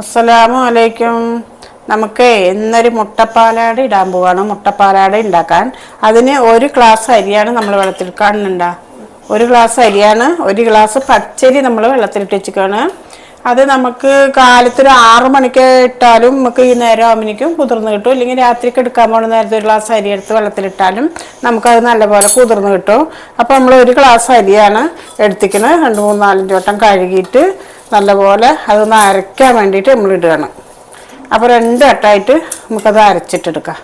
അസ്സലാമു അലൈക്കും. നമുക്ക് ഇന്നൊരു മുട്ടപ്പാലാട് ഇടാൻ പോവാണ്. മുട്ടപ്പാലാട് ഉണ്ടാക്കാൻ അതിന് ഒരു ഗ്ലാസ് അരിയാണ് നമ്മൾ വെള്ളത്തിൽ കാണുന്നുണ്ട? ഒരു ഗ്ലാസ് അരിയാണ്. ഒരു ഗ്ലാസ് പച്ചരി നമ്മൾ വെള്ളത്തിലിട്ട് വെച്ചിക്കാണ്. അത് നമുക്ക് കാലത്തൊരു ആറു മണിക്ക് ഇട്ടാലും നമുക്ക് ഈ നേരം ആവുമ്പോഴേക്കും കുതിർന്ന് കിട്ടും. ഇല്ലെങ്കിൽ രാത്രിക്ക് എടുക്കാൻ പോകുന്ന നേരത്തെ ഒരു ഗ്ലാസ് അരി എടുത്ത് വെള്ളത്തിലിട്ടാലും നമുക്കത് നല്ലപോലെ കുതിർന്ന് കിട്ടും. അപ്പോൾ നമ്മൾ ഒരു ഗ്ലാസ് അരിയാണ് എടുത്തിക്കുന്നത് രണ്ട് മൂന്ന് നാലഞ്ച് വട്ടം കഴുകിയിട്ട് നല്ലപോലെ അതൊന്ന് അരയ്ക്കാൻ വേണ്ടിയിട്ട് നമ്മൾ ഇടുകയാണ്. അപ്പോൾ രണ്ട് വട്ടമായിട്ട് നമുക്കത് അരച്ചിട്ടെടുക്കാം.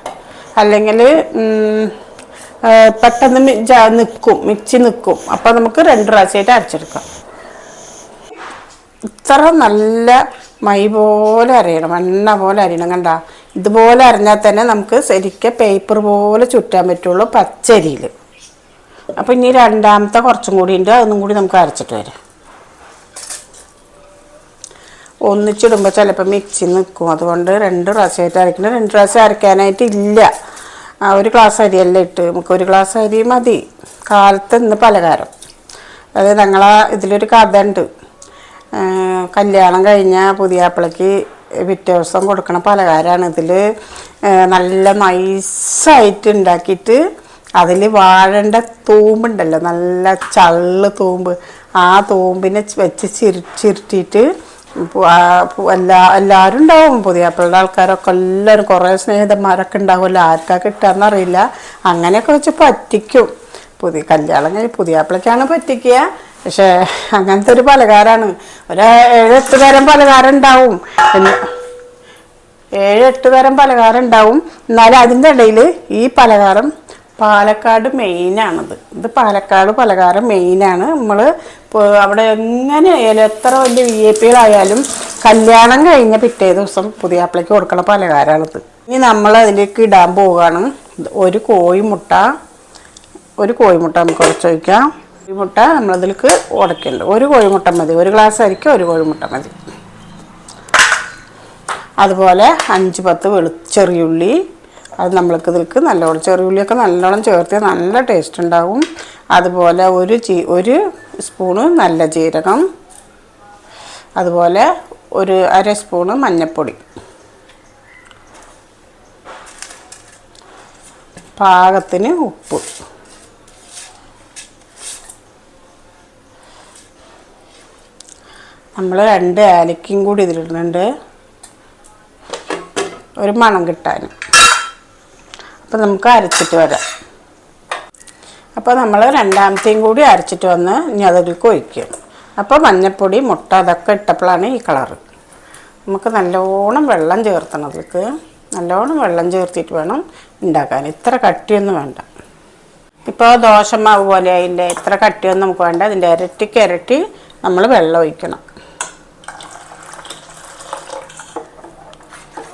അല്ലെങ്കിൽ പെട്ടെന്ന് നിൽക്കും മിക്സി നിൽക്കും അപ്പോൾ നമുക്ക് രണ്ട് പ്രാവശ്യമായിട്ട് അരച്ചെടുക്കാം. ഇത്ര നല്ല മൈ പോലെ അരയണം. എണ്ണ പോലെ അരിയണം. കണ്ട? ഇതുപോലെ അരഞ്ഞാൽ തന്നെ നമുക്ക് ശരിക്കും പേപ്പർ പോലെ ചുറ്റാൻ പറ്റുള്ളൂ പച്ചരിയിൽ. അപ്പോൾ ഇനി രണ്ടാമത്തെ കുറച്ചും കൂടി ഉണ്ട്. അതൊന്നും കൂടി നമുക്ക് അരച്ചിട്ട് വരാം. ഒന്നിച്ചിടുമ്പോൾ ചിലപ്പോൾ മിക്സി നിൽക്കും അതുകൊണ്ട് രണ്ട് പ്രാവശ്യമായിട്ട് അരക്കണം രണ്ട് പ്രാവശ്യം അരയ്ക്കാനായിട്ട് ഇല്ല. ഒരു ഗ്ലാസ് അരിയല്ല ഇട്ട്. നമുക്ക് ഒരു ഗ്ലാസ് അരി മതി. കാലത്ത് ഇന്ന് പലഹാരം. അതായത് ഞങ്ങളെ ഇതിലൊരു കഥ ഉണ്ട് കല്യാണം കഴിഞ്ഞ പുതിയാപ്പിളക്ക് പിറ്റേ ദിവസം കൊടുക്കണ പലഹാരമാണ് ഇതിൽ നല്ല നൈസായിട്ട് ഉണ്ടാക്കിയിട്ട് അതിൽ വാഴണ്ട തൂമ്പുണ്ടല്ലോ. നല്ല ചള്ള് തൂമ്പ്. ആ തൂമ്പിനെ വെച്ച് ചിരി ചിരുട്ടിയിട്ട് എല്ലാ എല്ലാവരും ഉണ്ടാവും. പുതിയാപ്പിളുടെ ആൾക്കാരൊക്കെ എല്ലാവരും കുറേ സ്നേഹിതന്മാരൊക്കെ ഉണ്ടാവുമല്ലോ. ആർക്കാ കിട്ടാന്നറിയില്ല അങ്ങനെയൊക്കെ വെച്ച് പറ്റിക്കും. പുതിയ കല്യാണം കഴിഞ്ഞ് പുതിയാപ്പിളക്കാണ് പറ്റിക്കുക. പക്ഷേ അങ്ങനത്തെ ഒരു പലകാരാണ് ഒരു ഏഴെട്ട് തരം പലഹാരം ഉണ്ടാവും. ഏഴെട്ട് തരം പലഹാരം ഉണ്ടാവും. എന്നാലും അതിന്റെ ഇടയിൽ ഈ പലഹാരം പാലക്കാട് മെയിനാണത്. ഇത് പാലക്കാട് പലഹാരം മെയിനാണ്. നമ്മൾ അവിടെ എങ്ങനെ ആയാലും എത്ര വലിയ വി ഐ പികളായാലും കല്യാണം കഴിഞ്ഞ പിറ്റേ ദിവസം പുതിയാപ്പിളയ്ക്ക് കൊടുക്കണ പലഹാരമാണിത് ഇനി നമ്മൾ അതിലേക്ക് ഇടാൻ പോവുകയാണ് ഒരു കോഴിമുട്ട ഒരു കോഴിമുട്ട നമുക്ക് ഉടച്ച് വയ്ക്കാം കോഴിമുട്ട നമ്മളതിലേക്ക് ഉടക്കുന്നുണ്ട് ഒരു കോഴിമുട്ട മതി. ഒരു ഗ്ലാസ് അരിക്കും ഒരു കോഴിമുട്ട മതി. അതുപോലെ അഞ്ച് പത്ത് വെളു ചെറിയുള്ളി അത് നമ്മൾക്ക് ഇതിൽക്ക് നല്ലോണം ചെറിയുള്ളിയൊക്കെ നല്ലോണം ചേർത്ത് നല്ല ടേസ്റ്റ് ഉണ്ടാവും. അതുപോലെ ഒരു ചീ ഒരു സ്പൂണ് നല്ല ജീരകം. അതുപോലെ ഒരു അര സ്പൂണ് മഞ്ഞൾപ്പൊടി പാകത്തിന് ഉപ്പ്. നമ്മൾ രണ്ട് ഏലക്കയും കൂടി ഇതിലിടുന്നുണ്ട്. ഒരു മണം കിട്ടാൻ അപ്പോൾ നമുക്ക് അരച്ചിട്ട് വരാം. അപ്പോൾ നമ്മൾ രണ്ടാമത്തെയും കൂടി അരച്ചിട്ട് വന്ന് ഇനി അതിലേക്ക് ഒഴിക്കും അപ്പോൾ മഞ്ഞൾപ്പൊടി മുട്ട അതൊക്കെ ഇട്ടപ്പോഴാണ് ഈ കളറ്. നമുക്ക് നല്ലോണം വെള്ളം ചേർത്തണം അതിലേക്ക്. നല്ലോണം വെള്ളം ചേർത്തിട്ട് വേണം ഉണ്ടാക്കാൻ. ഇത്ര കട്ടിയൊന്നും വേണ്ട. ഇപ്പോൾ ദോശമാവ് പോലെ അതിന്റെ ഇത്ര കട്ടിയൊന്നും നമുക്ക് വേണ്ട. അതിന്റെ ഇരട്ടിക്ക് ഇരട്ടി നമ്മൾ വെള്ളം ഒഴിക്കണം.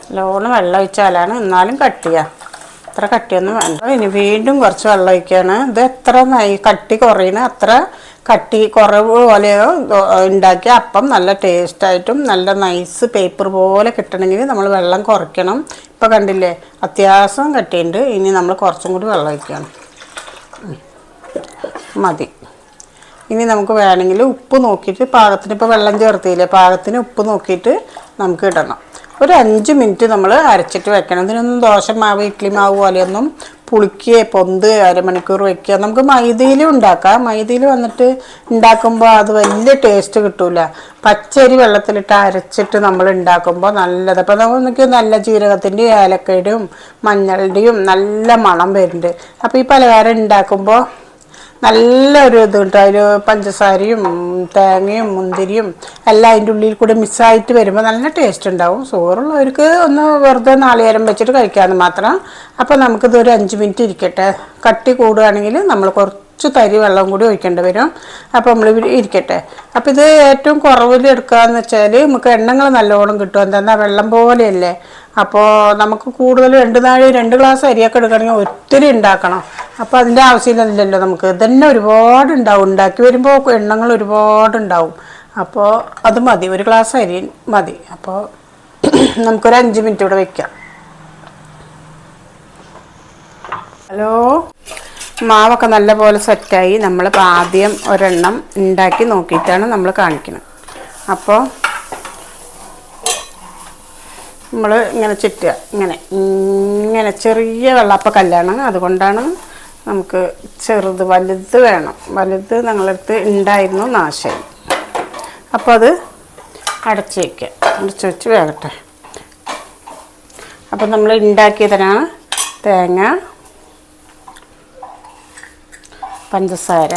നല്ലോണം വെള്ളം ഒഴിച്ചാലാണ് എന്നാലും കട്ടിയാ. അത്ര കട്ടിയൊന്നും വേണ്ട. ഇനി വീണ്ടും കുറച്ച് വെള്ളം ഒഴിക്കുകയാണ് ഇത് എത്ര കട്ടി കുറയണ അത്ര കട്ടി കുറവ് പോലെയോ ഉണ്ടാക്കി അപ്പം നല്ല ടേസ്റ്റായിട്ടും നല്ല നൈസ് പേപ്പർ പോലെ കിട്ടണമെങ്കിൽ നമ്മൾ വെള്ളം കുറയ്ക്കണം. ഇപ്പം കണ്ടില്ലേ അത്യാവശ്യം കട്ടിയുണ്ട്. ഇനി നമ്മൾ കുറച്ചും കൂടി വെള്ളം ഒഴിക്കണം. മതി. ഇനി നമുക്ക് വേണമെങ്കിൽ ഉപ്പ് നോക്കിയിട്ട് പാകത്തിന് ഇപ്പോൾ വെള്ളം ചേർത്തില്ലേ പാകത്തിന് ഉപ്പ് നോക്കിയിട്ട് നമുക്ക് ഇടണം. ഒരു അഞ്ച് മിനിറ്റ് നമ്മൾ അരച്ചിട്ട് വെക്കണം. ഇതിനൊന്നും ദോശ മാവ് ഇഡ്ഡലി മാവ് പോലെയൊന്നും പുളിക്കുക പൊന്ത് അരമണിക്കൂർ വെക്കുക. നമുക്ക് മൈദയിലും ഉണ്ടാക്കാം. മൈദയിൽ വന്നിട്ട് ഉണ്ടാക്കുമ്പോൾ അത് വലിയ ടേസ്റ്റ് കിട്ടൂല. പച്ചരി വെള്ളത്തിലിട്ട് അരച്ചിട്ട് നമ്മൾ ഉണ്ടാക്കുമ്പോൾ നല്ലത്. അപ്പോൾ നമുക്ക് നല്ല ജീരകത്തിന്റെയും ഏലക്കയുടെയും മഞ്ഞളുടെയും നല്ല മണം വരുന്നുണ്ട്. അപ്പോൾ ഈ പലഹാരം ഉണ്ടാക്കുമ്പോൾ നല്ലൊരു ഇത് കിട്ടും. അതിൽ പഞ്ചസാരയും തേങ്ങയും മുന്തിരിയും എല്ലാം അതിന്റെ ഉള്ളിൽ കൂടെ മിസ്സായിട്ട് വരുമ്പോൾ നല്ല ടേസ്റ്റ് ഉണ്ടാവും. ചോറുള്ളവർക്ക് ഒന്ന് വെറുതെ നാളികേരം വെച്ചിട്ട് കഴിക്കാമെന്ന് മാത്രം. അപ്പോൾ നമുക്കിത് ഒരു അഞ്ച് മിനിറ്റ് ഇരിക്കട്ടെ. കട്ടി കൂടുകയാണെങ്കിൽ നമ്മൾ കുറച്ച് തരി വെള്ളം കൂടി ഒഴിക്കേണ്ടി വരും. അപ്പോൾ നമ്മൾ ഇരിക്കട്ടെ. അപ്പോൾ ഇത് ഏറ്റവും കുറവിൽ എടുക്കുകയെന്ന് വെച്ചാൽ നമുക്ക് എണ്ണങ്ങൾ നല്ലോണം കിട്ടും. എന്താ വെള്ളം പോലെയല്ലേ. അപ്പോൾ നമുക്ക് കൂടുതൽ രണ്ട് നാഴി രണ്ട് ഗ്ലാസ് അരിയൊക്കെ എടുക്കണമെങ്കിൽ ഒത്തിരി ഉണ്ടാക്കണം. അപ്പോൾ അതിന്റെ ആവശ്യമില്ലല്ലോ നമുക്ക്. ഇതന്നെ ഒരുപാട് ഉണ്ടാവും. ഉണ്ടാക്കി വരുമ്പോൾ എണ്ണങ്ങൾ ഒരുപാട് ഉണ്ടാവും. അപ്പോൾ അത് മതി. ഒരു ഗ്ലാസ് അരി മതി. അപ്പോൾ നമുക്കൊരു അഞ്ച് മിനിറ്റ് ഇവിടെ വെക്കാം. ഹലോ? മാവൊക്കെ നല്ലപോലെ സെറ്റായി. നമ്മൾ ആദ്യം ഒരെണ്ണം ഉണ്ടാക്കി നോക്കിയിട്ടാണ് നമ്മൾ കാണിക്കുന്നത്. അപ്പോൾ നമ്മൾ ഇങ്ങനെ ചുറ്റുക. ഇങ്ങനെ. ഇങ്ങനെ ചെറിയ വെള്ളപ്പ കല്ലാണ് അതുകൊണ്ടാണ് നമുക്ക് ചെറുത് വലുത് വേണം. വലുത് ഞങ്ങളടുത്ത് ഉണ്ടായിരുന്നു നാശം. അപ്പോൾ അത് അടച്ച് വയ്ക്കുക അടച്ച് വെച്ച് വേകട്ടെ. അപ്പം നമ്മൾ ഉണ്ടാക്കിയതിനാണ് തേങ്ങ പഞ്ചസാര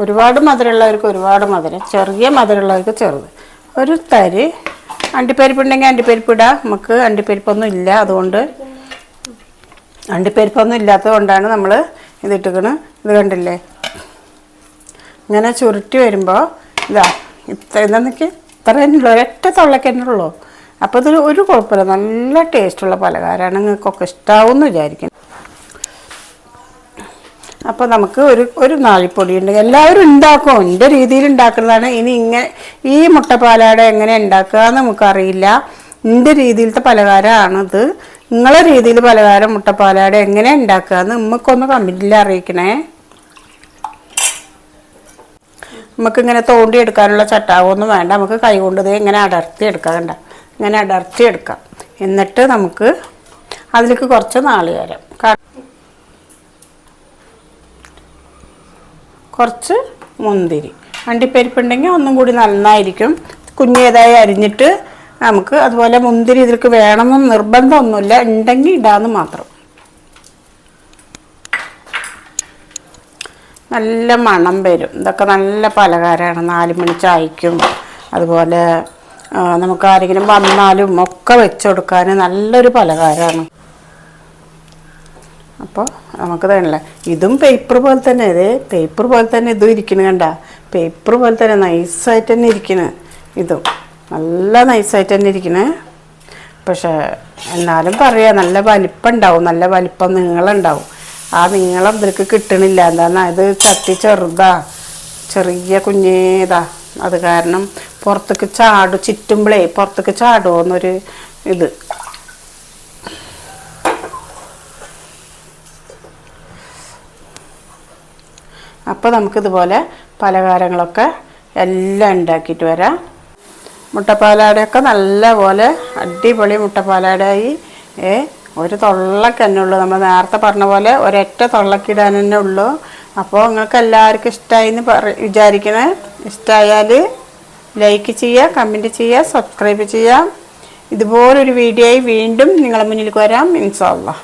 ഒരുപാട് മധുരമുള്ളവർക്ക് ഒരുപാട് മധുരം ചെറിയ മധുരമുള്ളവർക്ക് ചെറുത്. ഒരു തരി അണ്ടിപ്പരിപ്പ് ഉണ്ടെങ്കിൽ അണ്ടിപ്പരിപ്പ് ഇടാം. നമുക്ക് അണ്ടിപ്പരിപ്പൊന്നും ഇല്ല. അതുകൊണ്ട് അണ്ടിപ്പരിപ്പൊന്നും ഇല്ലാത്തത് കൊണ്ടാണ് നമ്മൾ ഇതിട്ടിക്കണ്. ഇത് കണ്ടില്ലേ? ഇങ്ങനെ ചുരുട്ടി വരുമ്പോൾ ഇതാ ഇത്ര ഇതെന്നൊക്കെ ഇത്ര തന്നെ ഒരൊറ്റ തൊള്ളക്ക് തന്നെ ഉള്ളൂ. അപ്പോൾ ഇത് ഒരു കുഴപ്പമില്ല. നല്ല ടേസ്റ്റുള്ള പലഹാരമാണ് നിങ്ങൾക്കൊക്കെ ഇഷ്ടാവുമെന്ന് വിചാരിക്കുന്നു. അപ്പോൾ നമുക്ക് ഒരു ഒരു നാളിപ്പൊടി ഉണ്ട്. എല്ലാവരും ഉണ്ടാക്കും? എന്റെ രീതിയിൽ ഉണ്ടാക്കുന്നതാണ്. ഇനി ഇങ്ങനെ ഈ മുട്ടപ്പാലാട എങ്ങനെ ഉണ്ടാക്കുക എന്ന് നമുക്കറിയില്ല. എന്റെ രീതിയിലത്തെ പലഹാരമാണിത് നിങ്ങളെ രീതിയിൽ പലഹാരം മുട്ടപ്പാലാട എങ്ങനെ ഉണ്ടാക്കുക എന്ന് നമുക്കൊന്ന് കമന്റിൽ അറിയിക്കണേ. നമുക്കിങ്ങനെ തോണ്ടി എടുക്കാനുള്ള ചട്ടാവൊന്നും വേണ്ട. നമുക്ക് കൈ കൊണ്ട് ഇങ്ങനെ അടർത്തി എടുക്കാണ്ട ഇങ്ങനെ അടർത്തി എടുക്കാം. എന്നിട്ട് നമുക്ക് അതിലേക്ക് കുറച്ച് നാളികേരം കുറച്ച് മുന്തിരി. അണ്ടിപ്പരിപ്പുണ്ടെങ്കിൽ ഒന്നും കൂടി നന്നായിരിക്കും. കുഞ്ഞേതായി അരിഞ്ഞിട്ട് നമുക്ക് അതുപോലെ മുന്തിരി ഇതിലേക്ക് വേണമെന്നും നിർബന്ധമൊന്നുമില്ല. ഉണ്ടെങ്കിൽ ഇടാന്ന് മാത്രം. നല്ല മണം വരും. ഇതൊക്കെ നല്ല പലഹാരമാണ്. നാല് മണി ചായക്കും അതുപോലെ നമുക്ക് ആരെങ്കിലും വന്നാലും ഒക്കെ വെച്ച് കൊടുക്കാൻ നല്ലൊരു പലഹാരമാണ്. അപ്പോൾ നമുക്ക് തന്നെ ഇതും പേപ്പർ പോലെ തന്നെ. ഇത് പേപ്പർ പോലെ തന്നെ ഇതും ഇരിക്കണ കണ്ട. പേപ്പർ പോലെ തന്നെ നൈസായിട്ട് തന്നെ ഇരിക്കണ് ഇതും. നല്ല നൈസായിട്ട് തന്നെ ഇരിക്കണേ. പക്ഷേ എന്നാലും പറയാം നല്ല വലിപ്പം ഉണ്ടാവും നല്ല വലിപ്പം നീളമുണ്ടാവും ആ നീളം ഇതിലേക്ക് കിട്ടണില്ല. എന്താണ് ഇത് ചട്ടി ചെറുതാ. ചെറിയ കുഞ്ഞേതാ അത് കാരണം പുറത്തേക്ക് ചാടും ചുറ്റുമ്പളേ പുറത്തേക്ക് ചാടുമോ എന്നൊരു ഇത്. അപ്പോൾ നമുക്കിതുപോലെ പലഹാരങ്ങളൊക്കെ എല്ലാം ഉണ്ടാക്കിയിട്ട് വരാം. മുട്ടപ്പാലാടയൊക്കെ നല്ലപോലെ അടിപൊളി മുട്ടപ്പാലാടായി. ഏ ഒരു തൊള്ളക്ക് തന്നെ ഉള്ളൂ. നമ്മൾ നേരത്തെ പറഞ്ഞ പോലെ ഒരൊറ്റ തൊള്ളക്കിടാൻ തന്നെ ഉള്ളൂ. അപ്പോൾ നിങ്ങൾക്ക് എല്ലാവർക്കും ഇഷ്ടമായി എന്ന് പറ വിചാരിക്കണേ. ഇഷ്ടമായാൽ ലൈക്ക് ചെയ്യുക കമന്റ് ചെയ്യുക സബ്സ്ക്രൈബ് ചെയ്യുക. ഇതുപോലൊരു വീഡിയോ ആയി വീണ്ടും നിങ്ങളുടെ മുന്നിലേക്ക് വരാം. ഇൻഷാ അല്ലാ